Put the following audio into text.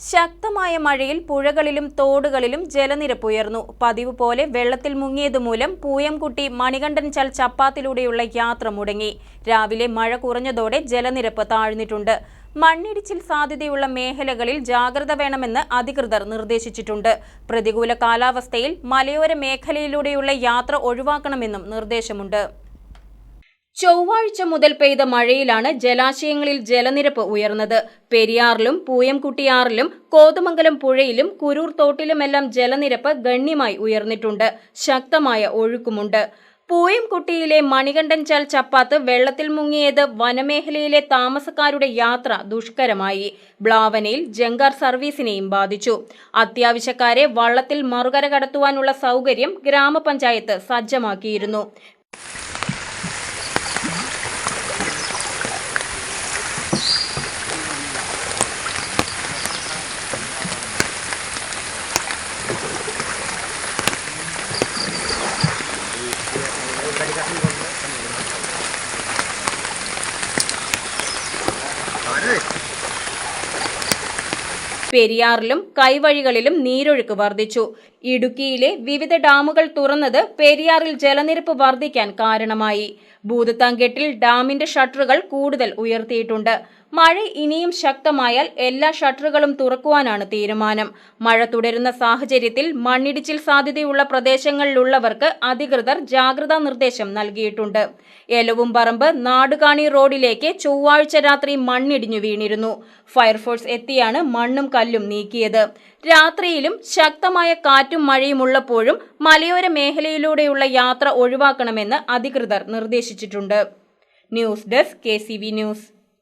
ശക്തമായ മഴയിൽ പുഴകളിലും തോടുകളിലും ജലനിരപ്പ് ഉയർന്നു. പതിവ് പോലെ വെള്ളത്തിൽ മുങ്ങിയതുമൂലം പൂയംകുട്ടി മണികണ്ഠൻ ചൽ ചപ്പാത്തിലൂടെയുള്ള യാത്ര മുടങ്ങി. രാവിലെ മഴ കുറഞ്ഞതോടെ ജലനിരപ്പ് താഴ്ന്നിട്ടുണ്ട്. മണ്ണിടിച്ചിൽ സാധ്യതയുള്ള മേഖലകളിൽ ജാഗ്രത വേണമെന്ന് അധികൃതർ നിർദ്ദേശിച്ചിട്ടുണ്ട്. പ്രതികൂല കാലാവസ്ഥയിൽ മലയോര മേഖലയിലൂടെയുള്ള യാത്ര ഒഴിവാക്കണമെന്നും നിർദ്ദേശമുണ്ട്. ചൊവ്വാഴ്ച മുതൽ പെയ്ത മഴയിലാണ് ജലാശയങ്ങളിൽ ജലനിരപ്പ് ഉയർന്നത്. പെരിയാറിലും പൂയംകുട്ടിയാറിലും കോതമംഗലം പുഴയിലും കുരൂർ തോട്ടിലുമെല്ലാം ജലനിരപ്പ് ഗണ്യമായി ഉയർന്നിട്ടുണ്ട്. ശക്തമായ ഒഴുക്കുമുണ്ട്. പൂയംകുട്ടിയിലെ മണികണ്ഠൻ ചാൽ ചപ്പാത്ത് വെള്ളത്തിൽ മുങ്ങിയത് വനമേഖലയിലെ താമസക്കാരുടെ യാത്ര ദുഷ്കരമായി. ബ്ലാവനയിൽ ജങ്കാർ സർവീസിനെയും ബാധിച്ചു. അത്യാവശ്യക്കാരെ വള്ളത്തിൽ മറുകര കടത്തുവാനുള്ള സൗകര്യം ഗ്രാമപഞ്ചായത്ത് സജ്ജമാക്കിയിരുന്നു. പെരിയാറിലും കൈവഴികളിലും നീരൊഴുക്ക് വർദ്ധിച്ചു. ഇടുക്കിയിലെ വിവിധ ഡാമുകൾ തുറന്നത് പെരിയാറിൽ ജലനിരപ്പ് വർദ്ധിക്കാൻ കാരണമായി. ഭൂതത്താൻകെട്ടിൽ ഡാമിന്റെ ഷട്ടറുകൾ കൂടുതൽ ഉയർത്തിയിട്ടുണ്ട്. മഴ ഇനിയും ശക്തമായാൽ എല്ലാ ഷട്ടറുകളും തുറക്കുവാനാണ് തീരുമാനം. മഴ തുടരുന്ന സാഹചര്യത്തിൽ മണ്ണിടിച്ചിൽ സാധ്യതയുള്ള പ്രദേശങ്ങളിലുള്ളവർക്ക് അധികൃതർ ജാഗ്രതാ നിർദ്ദേശം നൽകിയിട്ടുണ്ട്. എലവും പറമ്പ് നാടുകാണി റോഡിലേക്ക് ചൊവ്വാഴ്ച രാത്രി മണ്ണിടിഞ്ഞു വീണിരുന്നു. ഫയർഫോഴ്സ് എത്തിയാണ് മണ്ണും കല്ലും നീക്കിയത്. രാത്രിയിലും ശക്തമായ കാറ്റും മഴയും ഉള്ളപ്പോഴും മലയോര മേഖലയിലൂടെയുള്ള യാത്ര ഒഴിവാക്കണമെന്ന് അധികൃതർ നിർദ്ദേശിച്ചിട്ടുണ്ട്. News desk K news.